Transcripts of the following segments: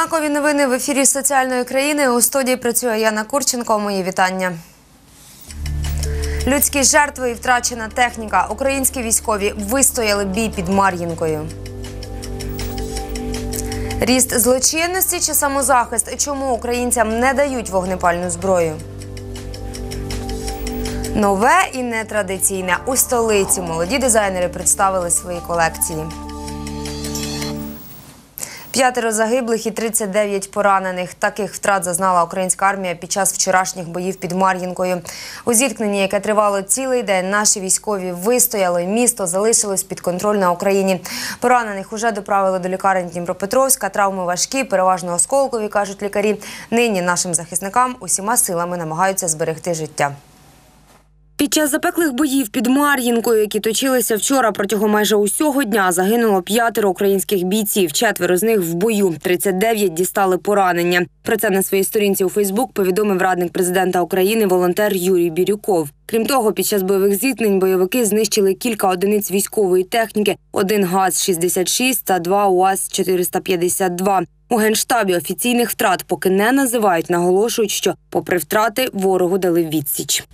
Знакові новини в ефірі соціальної країни. У студії працює Яна Курченко. Мої вітання. Людські жертви і втрачена техніка. Українські військові вистояли бій під Мар'їнкою. Ріст злочинності чи самозахист? Чому українцям не дають вогнепальну зброю? Нове і нетрадиційне у столиці молоді дизайнери представили свої колекції. П'ятеро загиблих і 39 поранених. Таких втрат зазнала українська армія під час вчорашніх боїв під Мар'їнкою. У зіткненні, яке тривало цілий день, наші військові вистояли. Місто залишилось під контроль на Україні. Поранених уже доправили до лікарень Дніпропетровська. Травми важкі, переважно осколкові, кажуть лікарі. Нині нашим захисникам усіма силами намагаються зберегти життя. Під час запеклих боїв під Мар'їнкою, які точилися вчора протягом майже усього дня, загинуло п'ятеро українських бійців. Четверо з них в бою. 39 дістали поранення. Про це на своїй сторінці у Фейсбук повідомив радник президента України волонтер Юрій Бірюков. Крім того, під час бойових зіткнень бойовики знищили кілька одиниць військової техніки: один ГАЗ-66 та два УАЗ-452. У генштабі офіційних втрат поки не називають, наголошують, що, попри втрати, ворогу дали відсіч.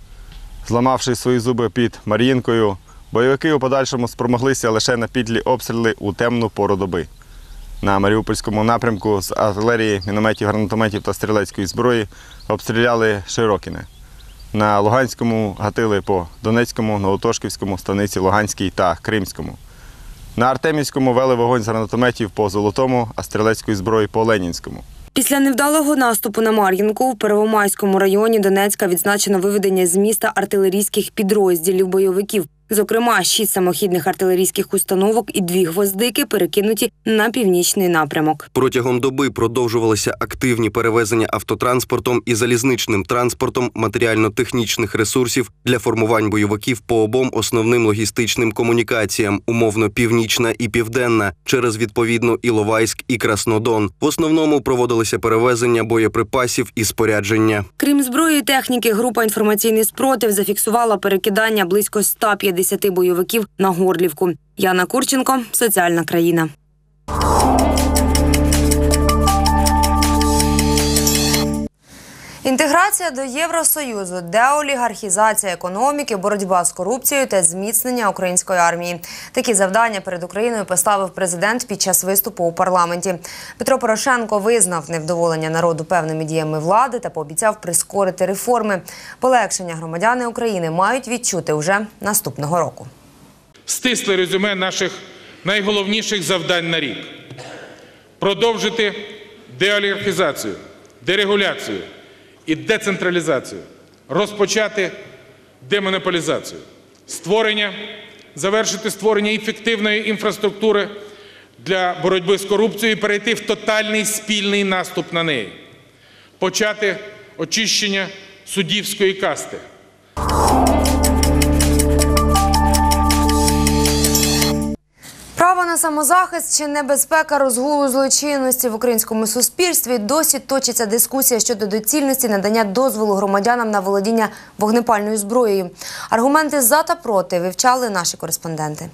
Зламавши свої зуби під Мар'їнкою, бойовики у подальшому спромоглися лише на підлі обстріли у темну пору доби. На Маріупольському напрямку з артилерії, мінометів, гранатометів та стрілецької зброї обстріляли Широкіне. На Луганському гатили по Донецькому, Новотошківському, Станиці Луганській та Кримському. На Артемівському вели вогонь з гранатометів по Золотому, а стрілецької зброї по Ленінському. Після невдалого наступу на Мар'їнку в Первомайському районі Донецька відзначено виведення з міста артилерійських підрозділів бойовиків. Зокрема, шість самохідних артилерійських установок і дві гвоздики перекинуті на північний напрямок. Протягом доби продовжувалися активні перевезення автотранспортом і залізничним транспортом матеріально-технічних ресурсів для формувань бойовиків по обом основним логістичним комунікаціям, умовно північна і південна, через відповідно Іловайськ і Краснодон. В основному проводилися перевезення боєприпасів і спорядження. Крім зброї і техніки, група інформаційний спротив зафіксувала перекидання близько 150 бойовиків на Горлівку. Яна Курченко, соціальна країна. Інтеграція до Євросоюзу, деолігархізація економіки, боротьба з корупцією та зміцнення української армії. Такі завдання перед Україною поставив президент під час виступу у парламенті. Петро Порошенко визнав невдоволення народу певними діями влади та пообіцяв прискорити реформи. Полегшення громадяни України мають відчути вже наступного року. стисле резюме наших найголовніших завдань на рік. Продовжити деолігархізацію, дерегуляцію і децентралізацію, розпочати демонополізацію, створення, завершити створення ефективної інфраструктури для боротьби з корупцією і перейти в тотальний спільний наступ на неї, почати очищення суддівської касти. Самозахист чи небезпека розгулу злочинності в українському суспільстві досі точиться дискусія щодо доцільності надання дозволу громадянам на володіння вогнепальною зброєю. Аргументи за та проти вивчали наші кореспонденти.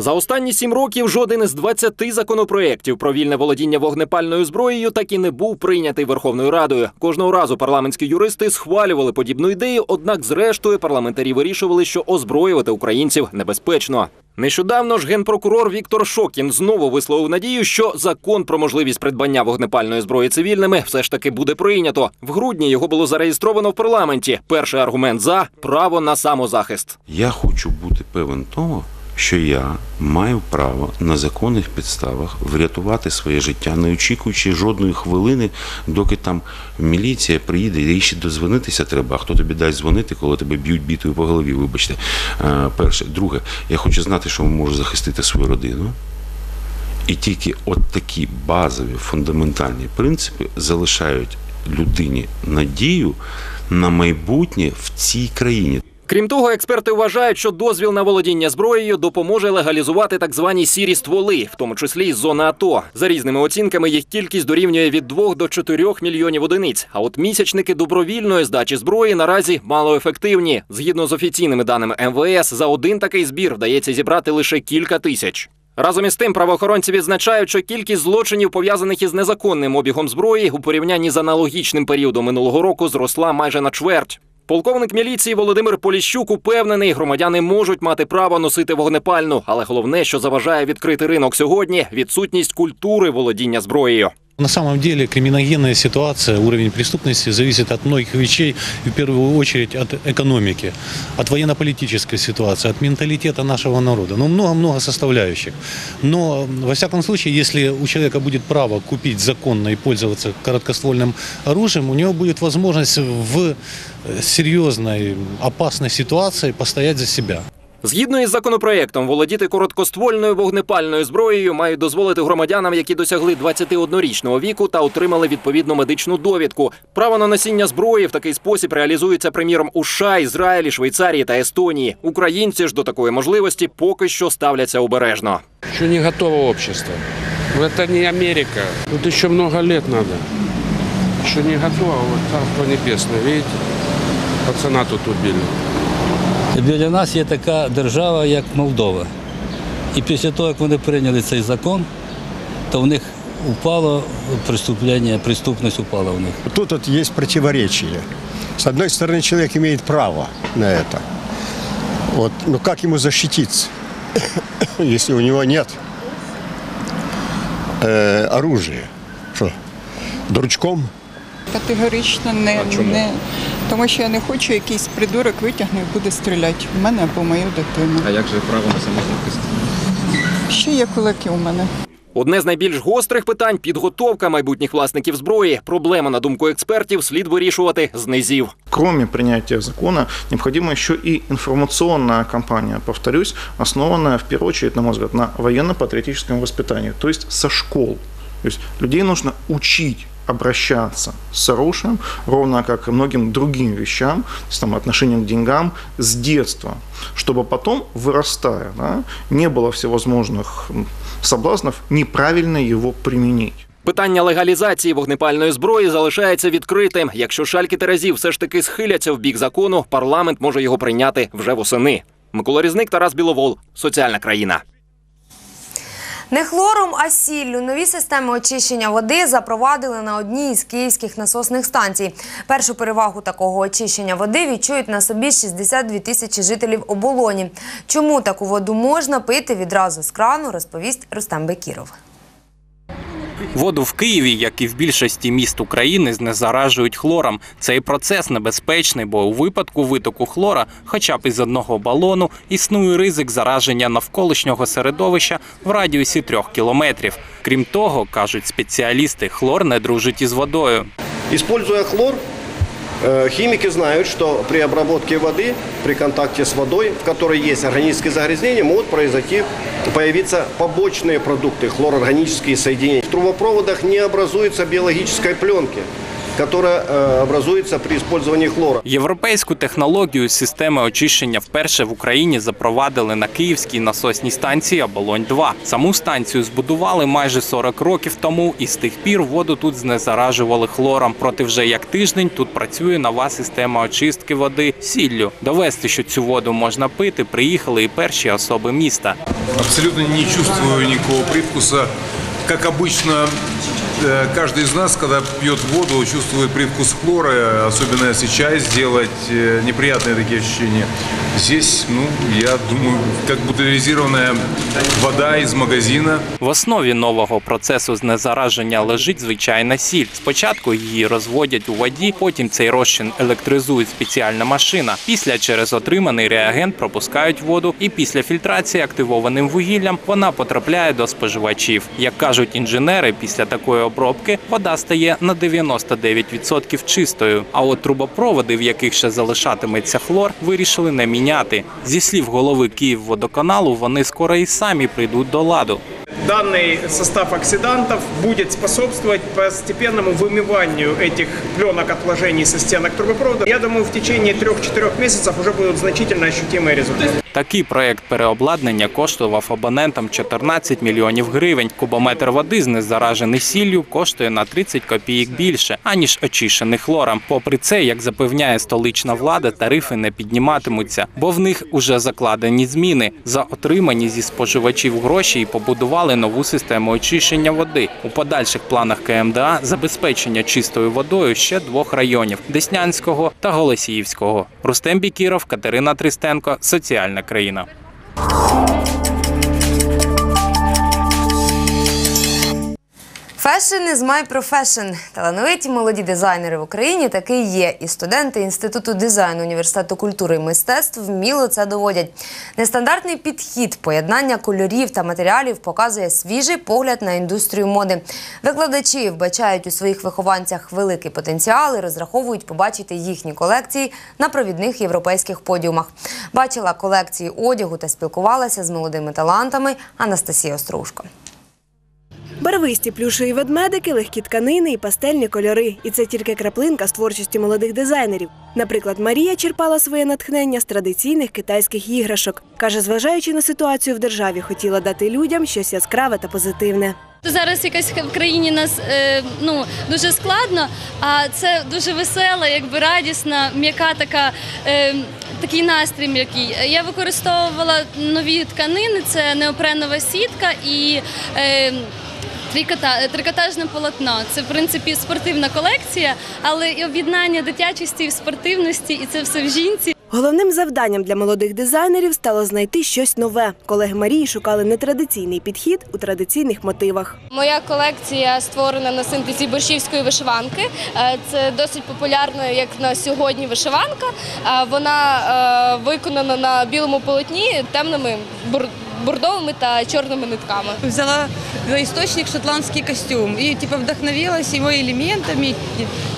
За останні сім років жоден із 20 законопроєктів про вільне володіння вогнепальною зброєю так і не був прийнятий Верховною Радою. Кожного разу парламентські юристи схвалювали подібну ідею, однак, зрештою, парламентарі вирішували, що озброювати українців небезпечно. Нещодавно ж генпрокурор Віктор Шокін знову висловив надію, що закон про можливість придбання вогнепальної зброї цивільними все ж таки буде прийнято. В грудні його було зареєстровано в парламенті. Перший аргумент за право на самозахист. Я хочу бути певен того, що я маю право на законних підставах врятувати своє життя, не очікуючи жодної хвилини, доки там міліція приїде, і ще дозвонитися треба. А хто тобі дасть дзвонити, коли тебе б'ють бітою по голові? Вибачте. Е, Перше, друге, я хочу знати, що можу захистити свою родину. І тільки от такі базові фундаментальні принципи залишають людині надію на майбутнє в цій країні. Крім того, експерти вважають, що дозвіл на володіння зброєю допоможе легалізувати так звані сірі стволи, в тому числі із зони АТО. За різними оцінками їх кількість дорівнює від 2 до 4 мільйонів одиниць. А от місячники добровільної здачі зброї наразі малоефективні. Згідно з офіційними даними МВС, за один такий збір вдається зібрати лише кілька тисяч. Разом із тим, правоохоронці відзначають, що кількість злочинів, пов'язаних із незаконним обігом зброї, у порівнянні з аналогічним періодом минулого року зросла майже на чверть. Полковник міліції Володимир Поліщук упевнений, громадяни можуть мати право носити вогнепальну, але головне, що заважає відкрити ринок сьогодні відсутність культури володіння зброєю. На самом деле криминогенная ситуация, уровень преступности зависит от многих вещей, в первую очередь от экономики, от военно-политической ситуации, от менталитета нашего народа. Ну, много-много составляющих. Но, во всяком случае, если у человека будет право купить законно и пользоваться короткоствольным оружием, у него будет возможность в э, серьезной, опасной ситуации постоять за себя. Згідно із законопроектом, володіти короткоствольною вогнепальною зброєю мають дозволити громадянам, які досягли 21-річного віку та отримали відповідну медичну довідку. Право на носіння зброї в такий спосіб реалізується, приміром, у США, Ізраїлі, Швейцарії та Естонії. Українці ж до такої можливості поки що ставляться обережно. Еще не готово общество. Это не Америка. Тут еще много лет надо. Еще не готово. Царство Небесное, видите? Пацана тут убили. Біля нас є така держава, як Молдова. І після того, як вони прийняли цей закон, то в них упало преступлення, преступність упала в них. Тут вот есть противоречие. С одной стороны, человек имеет право на это. Вот, но как ему защититься, если у него нет э, оружия? Что, дурачком? Категорично не, не тому, що я не хочу, якийсь придурок витягне і буде стріляти в мене або в мою дитину. А як же право на самозахист? Ще є кулаки у мене. Одне з найбільш гострих питань підготовка майбутніх власників зброї. Проблема, на думку експертів, слід вирішувати з низів. Кроме принятия закона, необходима еще и информационная кампания, повторюсь, основанная в первую очередь, на мой взгляд, на военно-патриотическом воспитании, то есть со школ. То есть людей нужно учить обращаться с оружием, ровно как и многим другим вещам, то есть там отношением к деньгам с детства, чтобы потом, вырастая, да, не было всевозможных м, соблазнов неправильно его применить. Питання легалізації вогнепальної зброї залишається відкритим. Якщо шальки Терезів все ж таки схиляться в бік закону, парламент може його прийняти вже восени. Микола Різник, Тарас Біловол, соціальна країна. Не хлором, а сіллю нові системи очищення води запровадили на одній із київських насосних станцій. Першу перевагу такого очищення води відчують на собі 62 тисячі жителів оболоні. Чому таку воду можна пити відразу з крану, розповість Рустем Бекіров. Воду в Києві, як і в більшості міст України, знезаражують хлором. Цей процес небезпечний, бо у випадку витоку хлора, хоча б із одного балону, існує ризик зараження навколишнього середовища в радіусі трьох кілометрів. Крім того, кажуть спеціалісти, хлор не дружить із водою. Іспользує хлор, химики знают, что при обработке воды, при контакте с водой, в которой есть органические загрязнения, могут произойти, появиться побочные продукты, хлорорганические соединения. В трубопроводах не образуется биологической пленки, которая э, образуется при использовании хлора. Європейську технологію системи очищення вперше в Україні запровадили на київській насосній станції Оболонь-2. Саму станцію збудували майже 40 років тому, і з тих пір воду тут знезаражували хлором. Проте вже як тиждень тут працює нова система очистки води сіллю. Довести, що цю воду можна пити, приїхали і перші особи міста. Абсолютно не чувствую никакого привкуса. Как обычно, э, каждый из нас, когда пьет воду, чувствует привкус хлора, особенно если чай сделать, э, неприятные такие ощущения. Здесь, ну, я думаю, как бутилизированная вода из магазина. В основі нового процесу знезараження лежить звичайна сіль. Спочатку її розводять у воді, потім цей розчин електризує спеціальна машина. Після через отриманий реагент пропускають воду, і після фільтрації активованим вугіллям вона потрапляє до споживачів. Як кажуть інженери, після такої обробки вода стає на 99% чистою. А от трубопроводи, в яких ще залишатиметься хлор, вирішили не міняти. Зі слів голови Київводоканалу, вони скоро і самі прийдуть до ладу. Данный состав оксидантов будет способствовать постепенному вымыванию этих пленок отложений со стенок трубопровода. Я думаю, в течение 3-4 месяцев уже будут значительно ощутимые результаты. Такий проект переобладнання коштував абонентам 14 мільйонів гривень. Кубометр води з незаражений сіллю коштує на 30 копійок більше, аніж очищений хлором. Попри це, як запевняє столична влада, тарифи не підніматимуться, бо в них уже закладені зміни. За отримані зі споживачів гроші і побудували нову систему очищення води. У подальших планах КМДА забезпечення чистою водою ще двох районів Деснянського та Голосіївського. Рустем Бікіров, Катерина Тристенко, Соціальна країна. Fashion is my profession. Талановиті молоді дизайнери в Україні таки є. І студенти Інституту дизайну університету культури і мистецтв вміло це доводять. Нестандартний підхід, поєднання кольорів та матеріалів показує свіжий погляд на індустрію моди. Викладачі вбачають у своїх вихованцях великий потенціал і розраховують побачити їхні колекції на провідних європейських подіумах. Бачила колекції одягу та спілкувалася з молодими талантами Анастасія Острушко. Барвисті плюшеві ведмедики, легкі тканини і пастельні кольори. І це тільки краплинка з творчості молодих дизайнерів. Наприклад, Марія черпала своє натхнення з традиційних китайських іграшок. Каже, зважаючи на ситуацію в державі, хотіла дати людям щось яскраве та позитивне. Зараз якось в країні нас е, ну дуже складно, а це дуже весела, якби радісна, м'яка така. Е, Такий настрій м'який. Я використовувала нові тканини, це неопренова сітка і е, трикотажне полотно. Це в принципі спортивна колекція, але і об'єднання дитячості і спортивності, і це все в жінці. Головним завданням для молодих дизайнерів стало знайти щось нове. Колеги Марії шукали нетрадиційний підхід у традиційних мотивах. Моя колекція створена на синтезі борщівської вишиванки. Е, Це досить популярна, як на сьогодні, вишиванка. Е, Вона е, виконана на білому полотні темними бур- бордовими та чорними нитками. Взяла за источник шотландский костюм и типа вдохновилась его элементами,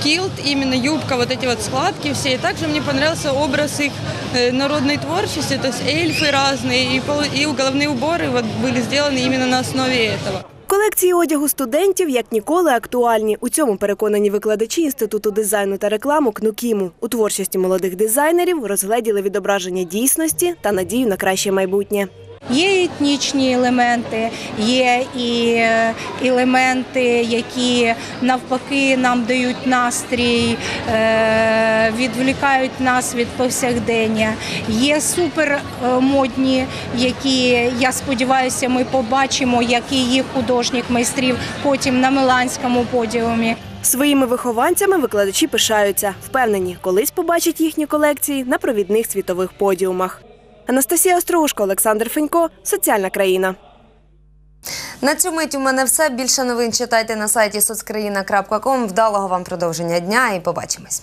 килт, именно юбка, вот эти вот складки все. И также мне понравился образ их э, народной творчества, то есть эльфы разные и, полу- и головные уборы вот были сделаны именно на основе этого. Колекції одягу студентів як ніколи актуальні. У цьому переконані викладачі Інституту дизайну та рекламу КНУКІМу. У творчості молодих дизайнерів розгледіли відображення дійсності та надію на краще майбутнє. Є етнічні елементи, є і е, елементи, які навпаки нам дають настрій, е, відволікають нас від повсякдення. Є супермодні, які я сподіваюся, ми побачимо, як і їх художніх майстрів потім на Миланському подіумі. Своїми вихованцями викладачі пишаються. Впевнені, колись побачать їхні колекції на провідних світових подіумах. Анастасія Острогушко, Олександр Фенько, Соціальна країна. На цю мить у мене все. Більше новин читайте на сайті соцкраїна.ком. Вдалого вам продовження дня і побачимось.